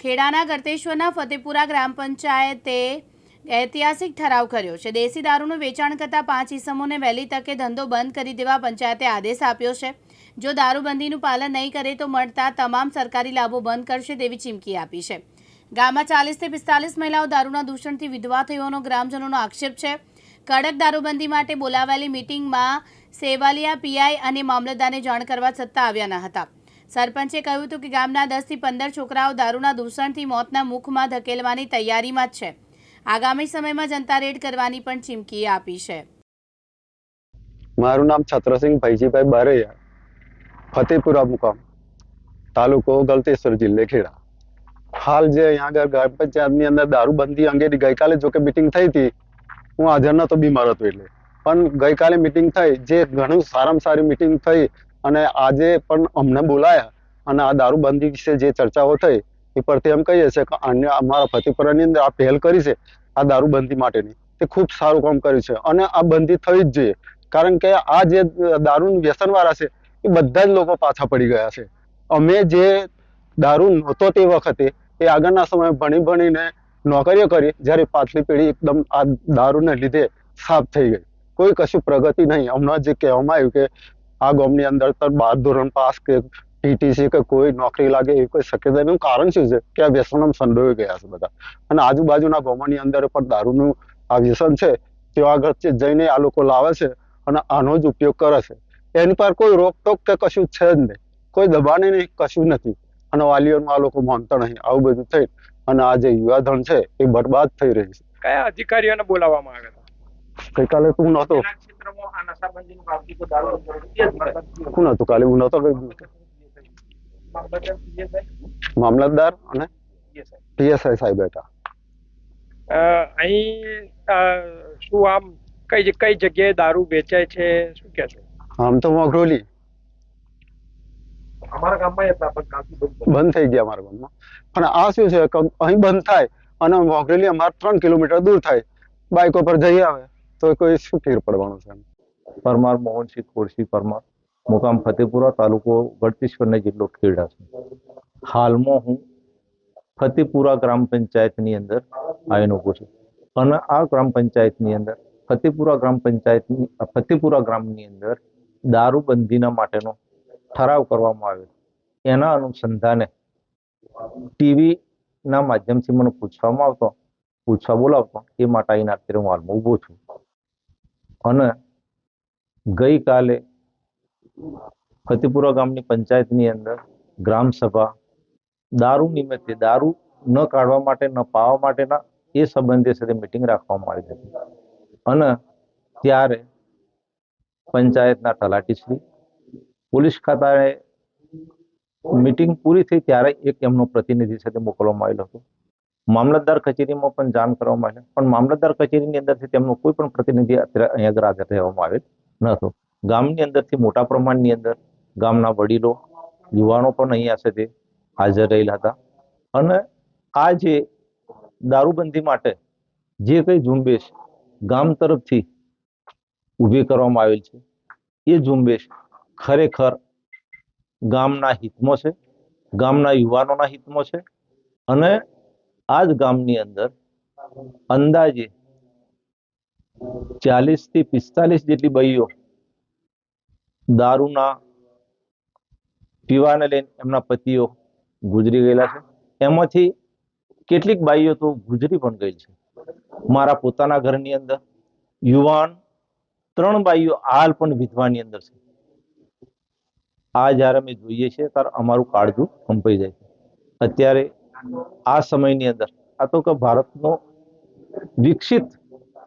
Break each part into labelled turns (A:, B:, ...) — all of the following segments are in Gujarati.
A: ખેડાના ગરતેશ્વરના ફતેપુરા ગ્રામ પંચાયતે ઐતિહાસિક ઠરાવ કર્યો છે. દેશી દારૂનું વેચાણ કરતા પાંચ ઇસમોને વહેલી તકે ધંધો બંધ કરી દેવા પંચાયતે આદેશ આપ્યો છે. જો દારૂબંધીનું પાલન નહીં કરે તો મળતા તમામ સરકારી લાભો બંધ કરશે તેવી ચીમકી આપી છે. ગામમાં ચાલીસથી પિસ્તાલીસ મહિલાઓ દારૂના દૂષણથી વિધવા થયોનો ગ્રામજનોનો આક્ષેપ છે. કડક દારૂબંધી માટે બોલાવાયેલી મિટિંગમાં સેવાલિયા પીઆઈ અને મામલતદારને જાણ કરવા છતાં આવ્યા ન હતા. સરપંચે કહ્યું હતું કે ગામના દસથી પંદર છોકરાઓ દારૂના દૂષણથી મોતના મુખમાં ધકેલવાની તૈયારીમાં છે. આગામી સમયમાં જનતા રેડ કરવાની પણ ચીમકી આપી છે.
B: મારું નામ છત્રસિંહ ભાઈજીભાઈ બારૈયા, ફતેપુરા મુકામ, તાલુકો ગલતેશ્વર જિલ્લે ખેડા. હાલ જે અહીંયા આગળ ગ્રામ પંચાયતની અંદર દારૂબંધી અંગેની ગઈકાલે જો કે મિટિંગ થઈ હતી, હું હાજર નતો બીમાર હતો એટલે. પણ ગઈકાલે મિટિંગ થઈ, જે ઘણું સારામાં સારી મિટિંગ થઈ અને આજે પણ અમને બોલાયા અને આ દારૂબંધી વિશે જે ચર્ચાઓ થઈ, એ પરથી એમ કહીએ છીએ કે અન્ય અમારા ફતેપુરાની અંદર આ પહેલ કરી છે, આ દારૂબંધી માટેની. તે ખૂબ સારું કામ કર્યું છે. અને આ બંધી થવી જ જોઈએ. કારણ કે આ જે દારૂ વ્યસનવાળા છે, એ બધા જ લોકો પાછા પડી ગયા છે. અમે જે દારૂ નહોતો તે વખતે, એ આગળના સમયે ભણી ભણીને નોકરીઓ કરી, જ્યારે પાછલી પેઢી એકદમ આ દારૂને લીધે સાફ થઈ ગઈ. કોઈ કશું પ્રગતિ નહીં. હમણાં જે કહેવામાં આવ્યું કે આ ગામની અંદર તો બાર ધોરણ પાસ કે પીટીસી કે કોઈ નોકરી લાગે એવી કોઈ શક્યતા એનું કારણ શું છે? કે આ વ્યસનમ સંડોવી ગયા છે બધા. અને આજુબાજુના ગામોની અંદર પણ દારૂનું આ વ્યસન છે તે આગળ જઈને આ લોકો લાવે છે અને આનો જ ઉપયોગ કરે છે. એની પર કોઈ રોકટોક કે કશું છે જ નહીં. કોઈ દબાણે નહીં કશું નથી. અને વાલીઓનું આ લોકો માનતા નહીં. આવું બધું થઈ અને આ જે યુવાધન છે એ બરબાદ થઈ રહી છે.
C: કયા અધિકારીઓને બોલાવવામાં આવ્યા હતા?
B: ગઈકાલે તું નહોતો. કોણ હતું કાલે? હું નહોતો
C: મામલતદાર
B: અને પીએસઆઈ સાહેબ હતા.
C: અહીં શું આમ કઈ કઈ જગ્યાએ દારૂ વેચાય છે? શું કે છો?
B: આમ તો મોઘરોલી
C: અમારા ગામમાં એ પણ બંધ
B: થઈ ગયા અમારા ગામમાં. પણ આ શું છે? અહીં બંધ થાય અને મોગરેલી અમારે ત્રણ કિલોમીટર દૂર થાય. બાઇકો પર જઈ આવે તો કોઈ શું ફેર પડવાનું છે?
D: પરમાર, મોહનસિંહ ખોરશી પરમાર, મુકામ ફતેપુરા તાલુકો ગળતેશ્વરને જિલ્લો ખેડા છે. હાલમાં હું ફતેપુરા ગ્રામ પંચાયતની અંદર આવીને ઊભો છું. અને આ ગ્રામ પંચાયતની અંદર, ફતેપુરા ગ્રામ પંચાયતની, ફતેપુરા ગ્રામની અંદર દારૂબંધીના માટેનો ઠરાવ કરવામાં આવ્યો. એના અનુસંધાને ટીવી ના માધ્યમથી મને પૂછવામાં આવતો, પૂછવા બોલાવતો, એ માટે અહીંના અત્યારે હું હાલમાં ઊભો છું. અને ગઈકાલે ફતેપુરા ગામની પંચાયતની અંદર ગ્રામ સભા દારૂ નિમિત્તે, દારૂ ન કાઢવા માટે, ન પાવા માટેના એ સંબંધે સાથે મિટિંગ રાખવામાં આવી હતી. અને ત્યારે પંચાયતના તલાટીશ્રી, પોલીસ ખાતાએ મિટિંગ પૂરી થઈ ત્યારે એક એમનો પ્રતિનિધિ સાથે મોકલવામાં આવેલો હતો. મામલતદાર કચેરીમાં પણ જાણ કરવામાં આવેલ પણ મામલતદાર કચેરીની અંદરથી તેમનો કોઈ પણ પ્રતિનિધિ અત્યારે અહીંયા હાજર રહેવામાં આવેલ ન હતો. ગામની અંદરથી મોટા પ્રમાણની અંદર ગામના વડીલો, યુવાનો પણ અહીંયા સાથે હાજર રહેલા હતા. અને આ જે દારૂબંધી માટે જે કંઈ ઝુંબેશ ગામ તરફથી ઊભી કરવામાં આવેલ છે, એ ઝુંબેશ ખરેખર ગામના હિતમાં છે, ગામના યુવાનોના હિતમાં છે અને આ જ ગામની અંદર અંદાજે ચાલીસથી પિસ્તાલીસ જેટલી બહીઓ દારૂના પીવાને લઈને એમના પતિઓ ગુજરી ગયેલા છે. એમાંથી કેટલીક બાઈઓ તો ગુજરી પણ ગઈ છે. મારા પોતાના ઘરની અંદર યુવાન ત્રણ બાઈઓ હાલ પણ વિધવાની અંદર છે. આ જ્યારે અમે જોઈએ છીએ ત્યારે અમારું કાળજું કંપાઈ જાય છે. અત્યારે આ સમયની અંદર આ તો કે ભારતનો વિકસિત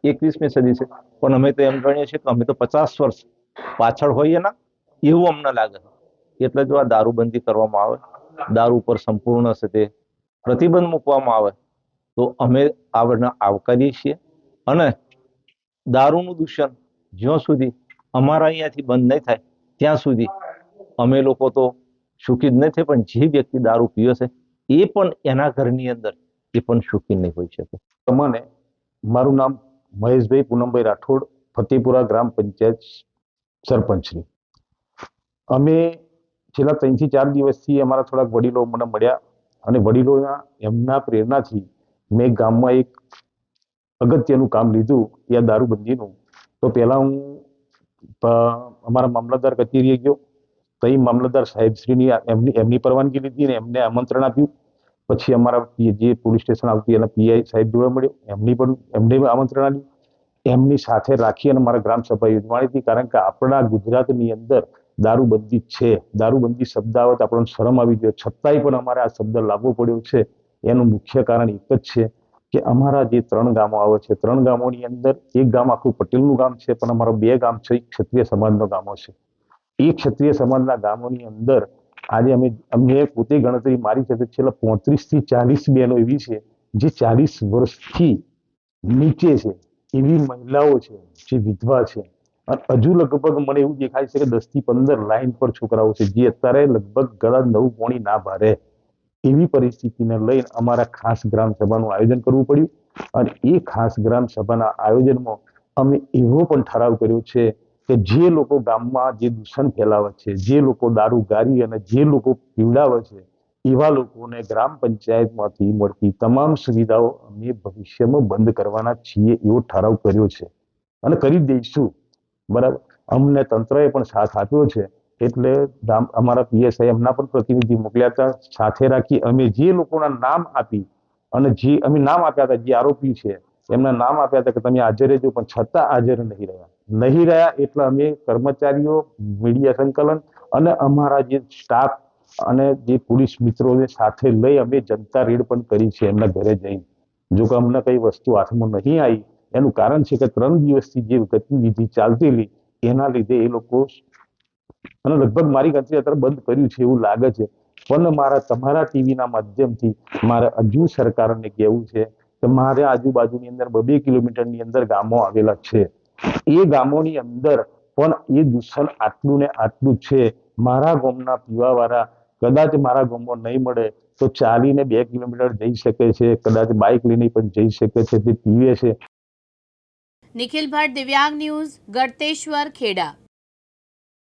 D: એકવીસમી સદી છે. પણ અમે તો એમ ગણીએ છીએ કે અમે તો પચાસ વર્ષ પાછળ હોઈએ ના, એવું અમને લાગે એટલે જો આ દારૂબંધી કરવામાં આવે, દારૂ ઉપર સંપૂર્ણ છે તે પ્રતિબંધ મૂકવામાં આવે, તો અમે આવડને આવકારીએ છીએ. અને દારૂનું દૂષણ જ્યાં સુધી અમારા અહીંયાથી બંધ નહીં થાય, ત્યાં સુધી અમે લોકો તો સુખી જ થાય, પણ જે વ્યક્તિ દારૂ પીવે છે, એ પણ એના ઘરની અંદર એ પણ સુખી નહીં હોઈ શકે.
E: મને મારું નામ મહેશભાઈ પૂનમભાઈ રાઠોડ, ફતેપુરા ગ્રામ પંચાયત સરપંચની. અમે છેલ્લા ત્રણથી ચાર દિવસથી અમારા થોડાક વડીલો મને મળ્યા અને વડીલોના એમના પ્રેરણાથી મેં ગામમાં એક અગત્યનું કામ લીધું, એ દારૂબંધીનું. તો પહેલા હું અમારા મામલતદાર કચેરીએ ગયો. તઈ મામલતદાર સાહેબશ્રીની એમની એમની પરવાનગી લીધી અને એમને આમંત્રણ આપ્યું. પછી અમારા જે પોલીસ સ્ટેશન આવતી એના પીઆઈ સાહેબ જોવા મળ્યો. એમની પણ એમને આમંત્રણ આપ્યું. એમની સાથે રાખી અને મારા ગ્રામ યોજવાની હતી. કારણ કે આપણા ગુજરાતની અંદર દારૂબંધી છે. દારૂબંધી શબ્દ આવે તો આપણને શરમ આવી જોઈએ. છતાંય પણ અમારે આ શબ્દ લાવવો પડ્યો છે. એનું મુખ્ય કારણ એક જ છે કે અમારા જે ત્રણ ગામો આવે છે. ત્રણ ગામોની અંદર એક ગામ આખું પટેલનું ગામ છે, પણ અમારા બે ગામ છે ક્ષત્રિય સમાજનો ગામો છે. એ ક્ષત્રિય સમાજના ગામોની અંદર આજે અમે અમને પોતે ગણતરી મારી છે છેલ્લા પોત્રીસથી ચાલીસ બહેનો એવી છે, જે ચાલીસ વર્ષથી નીચે છે. એવી મહિલાઓ છે, જે વિધવા છે. અને હજુ લગભગ મને એવું દેખાય છે કે દસથી પંદર લાઈન પર છોકરાઓ છે, જે અત્યારે લગભગ ગળા નવ પોણી ના ભારે. એવી પરિસ્થિતિને લઈને અમારા ખાસ ગ્રામ સભાનું આયોજન કરવું પડ્યું. અને એ ખાસ ગ્રામ સભાના આયોજનમાં અમે એવો પણ ઠરાવ કર્યો છે કે જે લોકો ગામમાં જે દૂષણ ફેલાવે છે, જે લોકો દારૂ ગારી અને જે લોકો પીવડાવે છે, એવા લોકોને ગ્રામ પંચાયતમાંથી મળતી તમામ સુવિધાઓ અમે ભવિષ્યમાં બંધ કરવાના છીએ એવો ઠરાવ કર્યો છે. અને કરી દઈશું. બરાબર? અમને તંત્રએ પણ સાથ આપ્યો છે. એટલે ગામ, અમારા પીએસઆઈ એમના પણ પ્રતિનિધિ મોકલ્યા હતા. સાથે રાખી અમે જે લોકોના નામ આપી અને જે અમે નામ આપ્યા હતા, જે આરોપી છે, એમના નામ આપ્યા હતા કે તમે હાજર રહેજો, પણ છતાં હાજર નહીં રહ્યા. નહીં રહ્યા એટલે અમે કર્મચારીઓ મીડિયા સંકલન અને અમારા જે સ્ટાફ અને જે પોલીસ મિત્રોને સાથે લઈ અમે જનતા રેડ પણ કરી છે એમના ઘરે જઈને. જો કે અમને કઈ વસ્તુ હાથમાં નહીં આવી, એનું કારણ છે કે ત્રણ દિવસથી જે ગતિવિધિ ચાલતી એના લીધે એ લોકો અને લગભગ મારી ગણતરી અત્યારે બંધ કર્યું છે એવું લાગે છે. પણ મારા, તમારા ટીવીના માધ્યમથી મારે હજુ સરકારને કહેવું છે કે મારે આજુબાજુની અંદર બબે કિલોમીટરની અંદર ગામો આવેલા છે. એ ગામોની અંદર પણ એ દૂષણ આટલું ને આટલું છે. મારા ગામના પીવાવાળા કદાચ મારા ગામમાં નહીં મળે તો ચાલીને બે કિલોમીટર જઈ શકે છે. કદાચ બાઇક લઈને પણ જઈ શકે છે. તે પીવે છે.
A: નિખિલ ભટ્ટ દિવ્યાંગ ન્યૂઝ ગળતેશ્વર ખેડા.